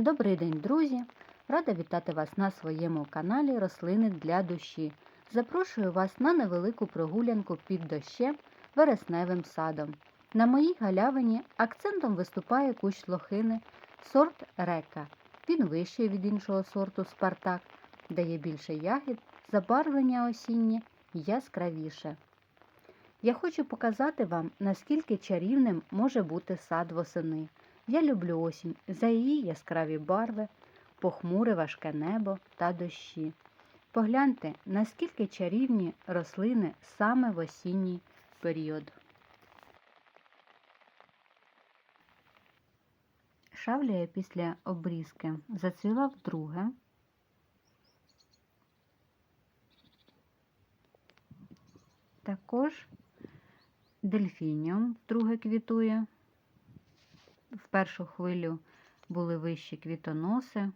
Добрий день, друзі! Рада вітати вас на своєму каналі Рослини для душі. Запрошую вас на невелику прогулянку під дощем вересневим садом. На моїй галявині акцентом виступає кущ лохини, сорт река. Він вищий від іншого сорту Спартак, дає більше ягід, забарвлення осіннє яскравіше. Я хочу показати вам, наскільки чарівним може бути сад восени. Я люблю осінь за її яскраві барви, похмуре важке небо та дощі. Погляньте, наскільки чарівні рослини саме в осінній період. Шавлія після обрізки зацвіла вдруге. Також дельфініум вдруге квітує. В першу хвилю були вищі квітоноси,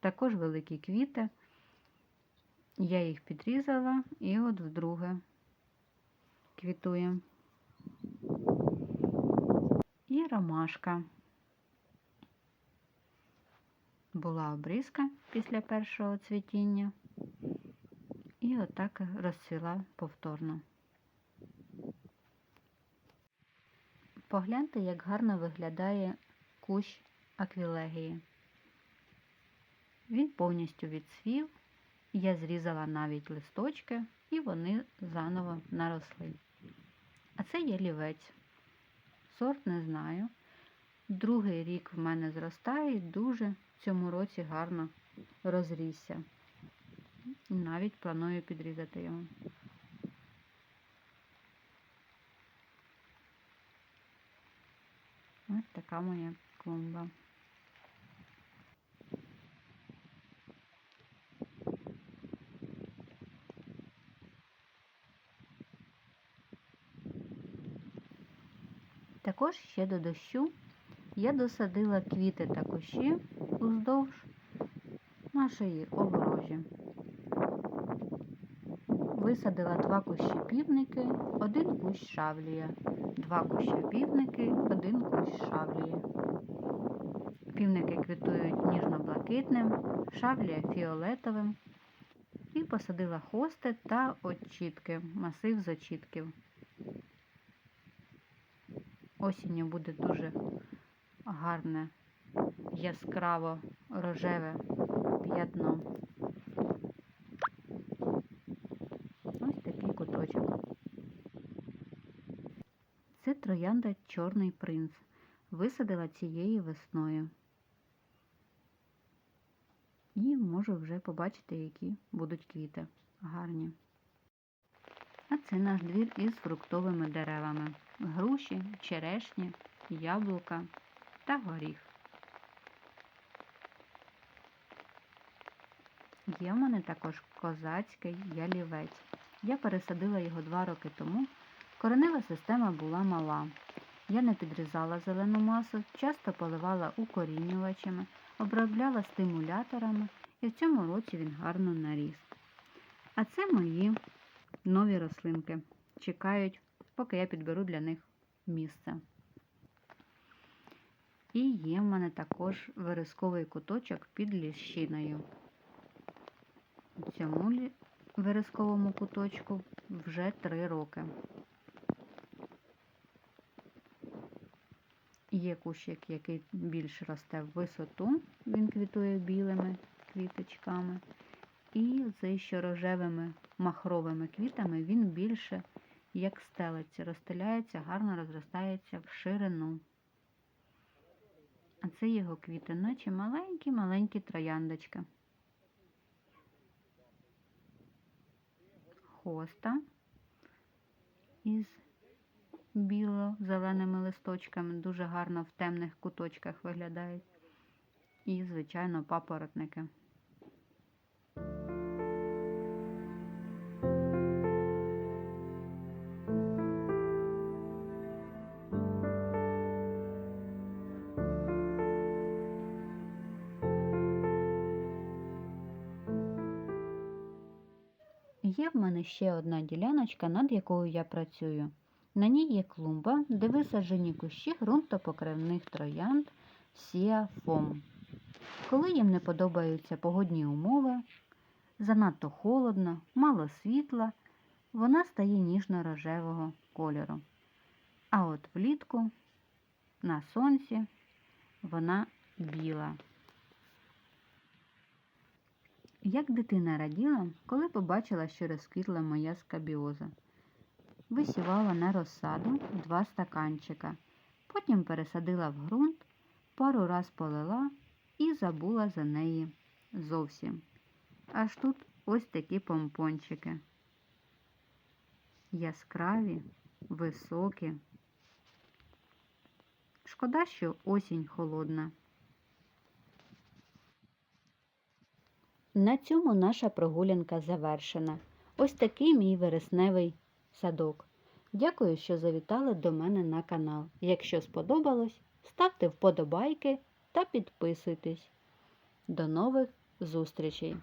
також великі квіти. Я їх підрізала і от вдруге квітує. І ромашка. Була обрізка після першого цвітіння. І отак розцвіла повторно. Погляньте, як гарно виглядає кущ аквілегії. Він повністю відсвів, я зрізала навіть листочки, і вони заново наросли. А це є лівець. Сорт не знаю. Другий рік в мене зростає і дуже в цьому році гарно розрісся. Навіть планую підрізати його. Ось така моя клумба. Також ще до дощу я досадила квіти та кущі уздовж нашої огорожі. Висадила два кущі півники, один кущ шавлія, два кущі півники, один кущ шавлії. Півники квітують ніжно-блакитним, шавлія фіолетовим. І посадила хости та очітки, масив з очітків. Осінню буде дуже гарне, яскраво рожеве п'ятно. Ось такий куточок. Це троянда Чорний принц. Висадила цією весною. І можу вже побачити, які будуть квіти гарні. А це наш двір із фруктовими деревами. Груші, черешні, яблука та горіх. Є в мене також козацький ялівець. Я пересадила його два роки тому. Коренева система була мала. Я не підрізала зелену масу, часто поливала укорінювачами, обробляла стимуляторами і в цьому році він гарно наріс. А це мої нові рослинки. Чекають, поки я підберу для них місце. І є в мене також вирисковий куточок під ліщиною. У цьому вирисковому куточку вже три роки. Є кущик, який більш росте в висоту, він квітує білими квіточками. І цей що рожевими махровими квітами він більше, як стелиться, розстеляється, гарно розростається в ширину. А це його квіти, наче маленькі-маленькі трояндочки. Хоста із біло-зеленими листочками, дуже гарно в темних куточках виглядають. І, звичайно, папоротники. Є в мене ще одна діляночка, над якою я працюю. На ній є клумба, де висаджені кущі ґрунтопокривних троянд Сіафом. Коли їм не подобаються погодні умови, занадто холодно, мало світла, вона стає ніжно-рожевого кольору. А от влітку на сонці вона біла. Як дитина раділа, коли побачила, що розквітла моя скабіоза. Висівала на розсаду два стаканчика, потім пересадила в ґрунт, пару раз полила і забула за неї зовсім. Аж тут ось такі помпончики. Яскраві, високі. Шкода, що осінь холодна. На цьому наша прогулянка завершена. Ось такий мій вересневий садок. Дякую, що завітали до мене на канал. Якщо сподобалось, ставте вподобайки та підписуйтесь. До нових зустрічей!